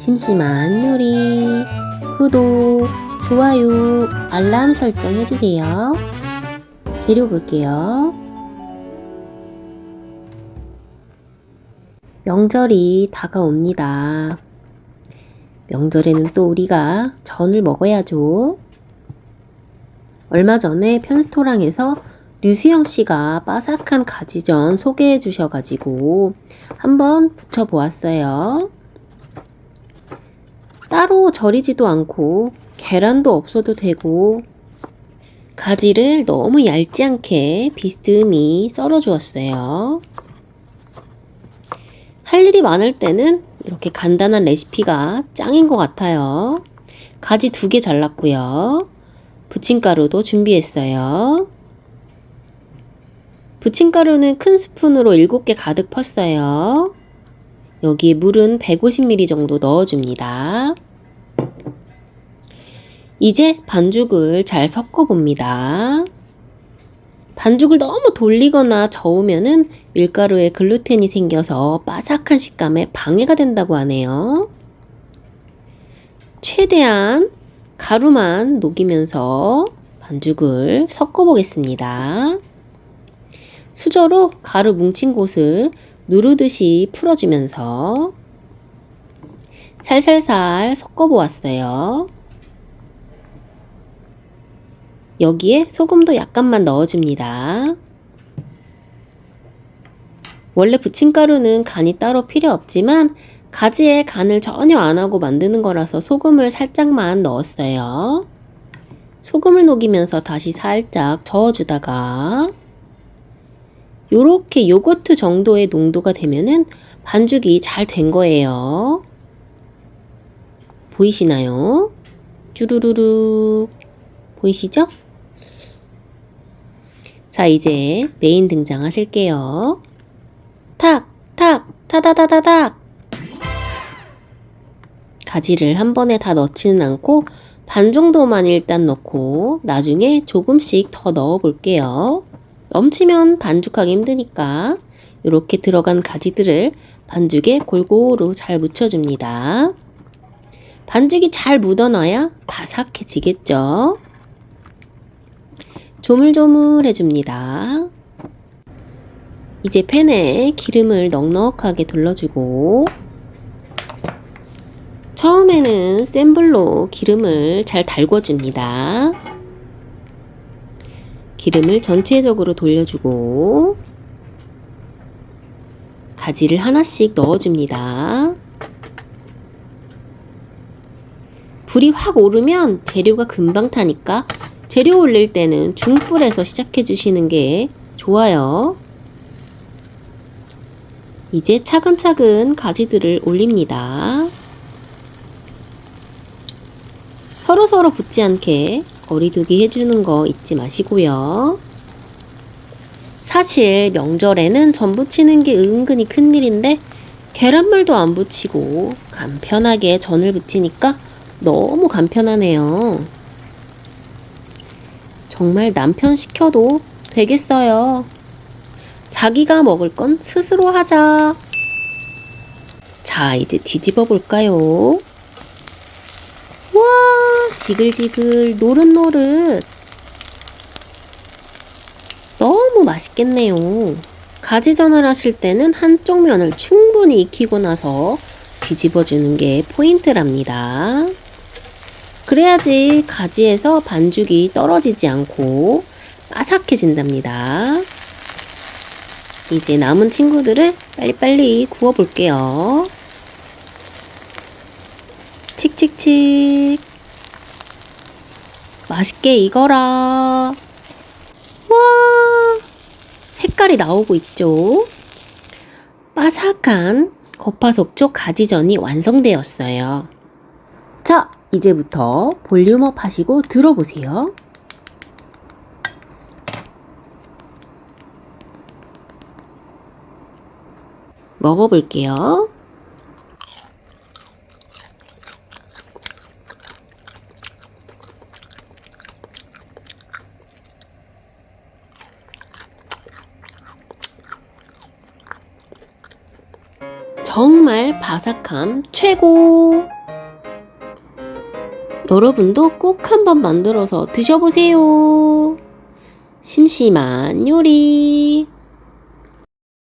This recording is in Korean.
심심한 요리 구독, 좋아요, 알람 설정 해주세요. 재료 볼게요. 명절이 다가옵니다. 명절에는 또 우리가 전을 먹어야죠. 얼마 전에 편스토랑에서 류수영 씨가 바삭한 가지전 소개해 주셔가지고 한번 부쳐보았어요. 따로 절이지도 않고 계란도 없어도 되고 가지를 너무 얇지 않게 비스듬히 썰어 주었어요. 할 일이 많을 때는 이렇게 간단한 레시피가 짱인 것 같아요. 가지 두 개 잘랐고요. 부침가루도 준비했어요. 부침가루는 큰 스푼으로 7개 가득 펐어요. 여기에 물은 150ml 정도 넣어줍니다. 이제 반죽을 잘 섞어 봅니다. 반죽을 너무 돌리거나 저으면은 밀가루에 글루텐이 생겨서 바삭한 식감에 방해가 된다고 하네요. 최대한 가루만 녹이면서 반죽을 섞어 보겠습니다. 수저로 가루 뭉친 곳을 누르듯이 풀어주면서 살살살 섞어 보았어요. 여기에 소금도 약간만 넣어줍니다. 원래 부침가루는 간이 따로 필요 없지만 가지에 간을 전혀 안 하고 만드는 거라서 소금을 살짝만 넣었어요. 소금을 녹이면서 다시 살짝 저어주다가 요렇게 요거트 정도의 농도가 되면은 반죽이 잘 된 거예요. 보이시나요? 쭈루루루 보이시죠? 자, 이제 메인 등장하실게요. 탁, 탁, 타다다다닥. 가지를 한 번에 다 넣지는 않고 반 정도만 일단 넣고 나중에 조금씩 더 넣어 볼게요. 넘치면 반죽하기 힘드니까 이렇게 들어간 가지들을 반죽에 골고루 잘 묻혀줍니다. 반죽이 잘 묻어놔야 바삭해지겠죠? 조물조물 해줍니다. 이제 팬에 기름을 넉넉하게 둘러주고 처음에는 센 불로 기름을 잘 달궈줍니다. 기름을 전체적으로 돌려주고 가지를 하나씩 넣어줍니다. 불이 확 오르면 재료가 금방 타니까 재료 올릴 때는 중불에서 시작해 주시는 게 좋아요. 이제 차근차근 가지들을 올립니다. 서로서로 붙지 않게 거리두기 해주는 거 잊지 마시고요. 사실 명절에는 전 부치는 게 은근히 큰일인데 계란물도 안 부치고 간편하게 전을 부치니까 너무 간편하네요. 정말 남편 시켜도 되겠어요. 자기가 먹을 건 스스로 하자. 자, 이제 뒤집어 볼까요? 와, 지글지글, 노릇노릇. 너무 맛있겠네요. 가지전을 하실 때는 한쪽 면을 충분히 익히고 나서 뒤집어 주는 게 포인트랍니다. 그래야지 가지에서 반죽이 떨어지지 않고 바삭해진답니다. 이제 남은 친구들을 빨리빨리 구워볼게요. 칙칙칙. 맛있게 익어라. 와, 색깔이 나오고 있죠? 바삭한 겉바속촉 가지전이 완성되었어요. 자, 이제부터 볼륨업 하시고 들어보세요. 먹어볼게요. 정말 바삭함 최고! 여러분도 꼭 한번 만들어서 드셔보세요. 심심한 요리.